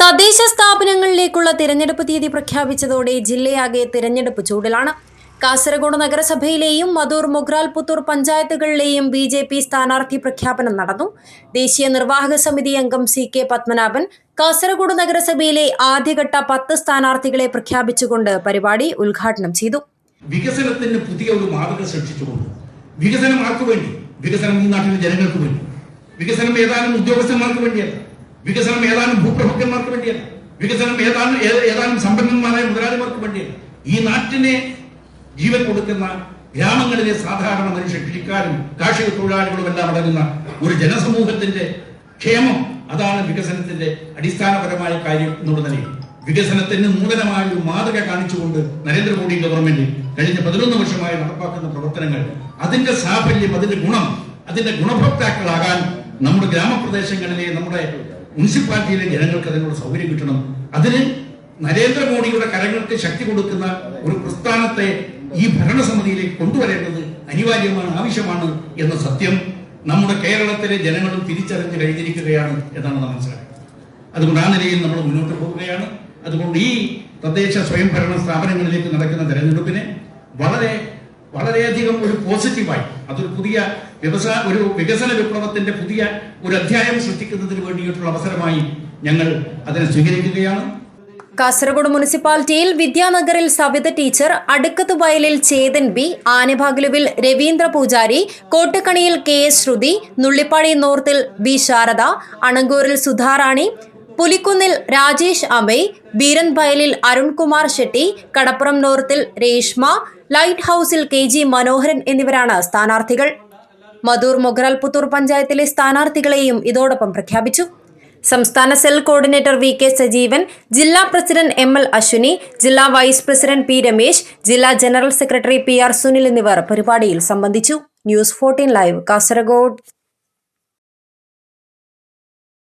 തദ്ദേശ സ്ഥാപനങ്ങളിലേക്കുള്ള തിരഞ്ഞെടുപ്പ് തീയതി പ്രഖ്യാപിച്ചതോടെ ജില്ലയാകെ തിരഞ്ഞെടുപ്പ് ചൂടിലാണ്. കാസർഗോഡ് നഗരസഭയിലെയും മധൂർ മൊഗ്രാൽ പുത്തൂർ പഞ്ചായത്തുകളിലെയും ബി ജെ പി സ്ഥാനാർത്ഥി പ്രഖ്യാപനം നടന്നു. ദേശീയ നിർവാഹക സമിതി അംഗം സി കെ പത്മനാഭൻ കാസർഗോഡ് നഗരസഭയിലെ ആദ്യഘട്ട പത്ത് സ്ഥാനാർത്ഥികളെ പ്രഖ്യാപിച്ചുകൊണ്ട് പരിപാടി ഉദ്ഘാടനം ചെയ്തു. വികസനത്തിന് പുതിയ ഒരു മാതൃക സൃഷ്ടിച്ചുകൊണ്ട്. വികസനം ആർക്കു വേണ്ടി വികസനം ഈ നാട്ടിലെ ജനങ്ങൾക്ക് വേണ്ടി വികസനം ഏതാനും ഉദ്യോഗസ്ഥന്മാർക്ക് വേണ്ടിയല്ല വികസനം ഏതാനും ഭൂപ്രഭുക്കന്മാർക്ക് വേണ്ടിയല്ല. വികസനം ഏതാനും ഏതാനും സമ്പന്നന്മാരായ മുതലാളിമാർക്ക് വേണ്ടിയല്ല. ഈ നാട്ടിനെ ജീവൻ കൊടുക്കുന്ന ഗ്രാമങ്ങളിലെ സാധാരണ മനുഷ്യ കൃഷിക്കാരും കാർഷിക തൊഴിലാളികളും എല്ലാം അടങ്ങുന്ന ഒരു ജനസമൂഹത്തിന്റെ ക്ഷേമം അതാണ് വികസനത്തിന്റെ അടിസ്ഥാനപരമായ കാര്യം എന്നുള്ള നിലയിൽ. വികസനത്തിന് നൂതനമായ ഒരു മാതൃക കാണിച്ചുകൊണ്ട് നരേന്ദ്രമോദി ഗവൺമെന്റ് കഴിഞ്ഞ പതിനൊന്ന് വർഷമായി നടപ്പാക്കുന്ന പ്രവർത്തനങ്ങൾ അതിന്റെ സാഫല്യം അതിന്റെ ഗുണം അതിന്റെ ഗുണഭോക്താക്കളാകാൻ നമ്മുടെ ഗ്രാമപ്രദേശങ്ങളിലെ നമ്മുടെ മുനിസിപ്പാലിറ്റിയിലെ ജനങ്ങൾക്ക് അതിനുള്ള സൗകര്യം കിട്ടണം. അതിന് നരേന്ദ്രമോദിയുടെ കരങ്ങൾക്ക് ശക്തി കൊടുക്കുന്ന ഒരു പ്രസ്ഥാനത്തെ ഈ ഭരണസമിതിയിലേക്ക് കൊണ്ടുവരേണ്ടത് അനിവാര്യമാണ് ആവശ്യമാണ് എന്ന സത്യം നമ്മുടെ കേരളത്തിലെ ജനങ്ങളും തിരിച്ചറിഞ്ഞ് കഴിഞ്ഞിരിക്കുകയാണ് എന്നാണ് നാം മനസ്സിലാക്കുന്നത്. അതുകൊണ്ട് ആ നിലയിൽ നമ്മൾ മുന്നോട്ട് പോവുകയാണ്. അതുകൊണ്ട് ഈ തദ്ദേശ സ്വയംഭരണ സ്ഥാപനങ്ങളിലേക്ക് നടക്കുന്ന തെരഞ്ഞെടുപ്പിനെ വളരെ വളരെയധികം ഒരു പോസിറ്റീവായി. അതൊരു പുതിയ വ്യവസായ ഒരു വികസന വിപ്ലവത്തിന്റെ പുതിയ ഒരു അധ്യായം സൃഷ്ടിക്കുന്നതിന് വേണ്ടിയിട്ടുള്ള അവസരമായി ഞങ്ങൾ അതിനെ സ്വീകരിക്കുകയാണ്. കാസർഗോഡ് മുനിസിപ്പാലിറ്റിയിൽ വിദ്യാനഗറിൽ സവിത ടീച്ചർ അടുക്കത്ത് വയലിൽ ചേതൻ ബി ആനഭാഗലുവിൽ രവീന്ദ്ര പൂജാരി കോട്ടക്കണിയിൽ കെ എസ് ശ്രുതി നുള്ളിപ്പാടി നോർത്തിൽ ബി ശാരദ അണങ്കൂരിൽ സുധാറാണി പുലിക്കുന്നിൽ രാജേഷ് അമൈ ബീരൻ അരുൺകുമാർ ഷെട്ടി കടപ്പുറം നോർത്തിൽ രേഷ്മ ലൈറ്റ് ഹൌസിൽ കെ ജി മനോഹരൻ എന്നിവരാണ് സ്ഥാനാർത്ഥികൾ. മധൂർ മൊഗ്രാൽ പുത്തൂർ പഞ്ചായത്തിലെ സ്ഥാനാർത്ഥികളെയും ഇതോടൊപ്പം പ്രഖ്യാപിച്ചു. സംസ്ഥാന cell coordinator V K Sajeevan ജില്ലാ പ്രസിഡന്റ് എം എൽ അശ്വിനി ജില്ലാ വൈസ് പ്രസിഡന്റ് പി രമേശ് ജില്ലാ general secretary P R Sunil എന്നിവർ പരിപാടിയിൽ സംബന്ധിച്ചു. News fourteen live Kasaragod.